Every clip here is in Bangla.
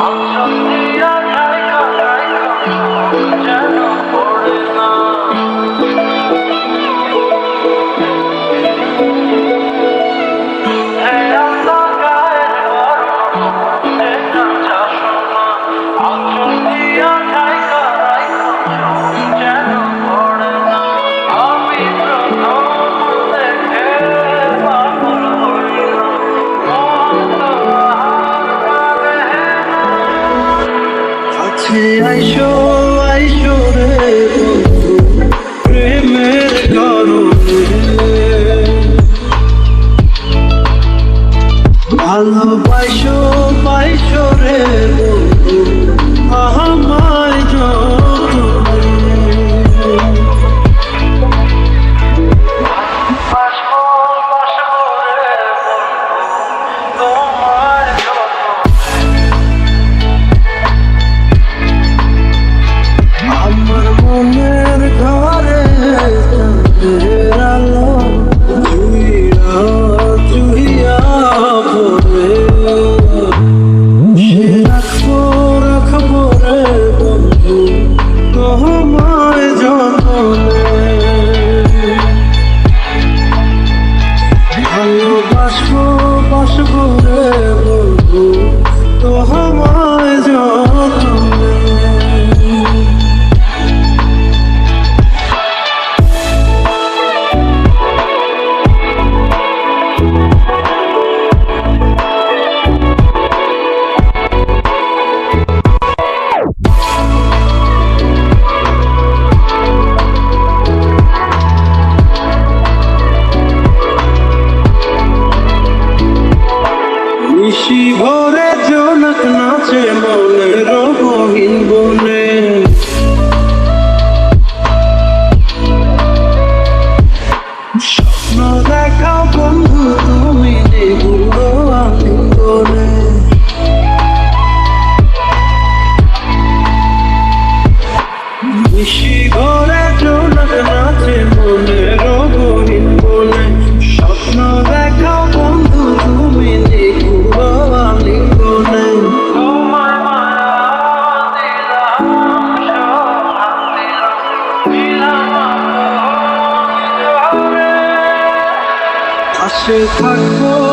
অস্বস্তি আর আইসো আইসো রে। প্রেমের ভালো পাইসো পাইসো রে। ভরে জনক নাচে মনের পাশে থাকবো থাকবো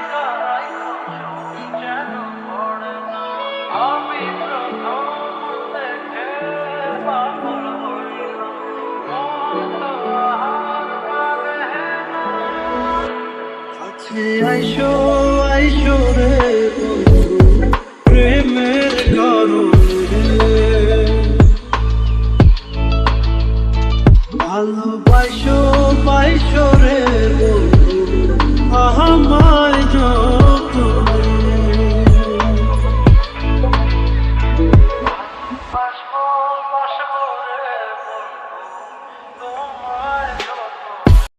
আইসো পাইছো রে প্রেমের কারণে। ভালোবাসো বাইশো রে আহা মায়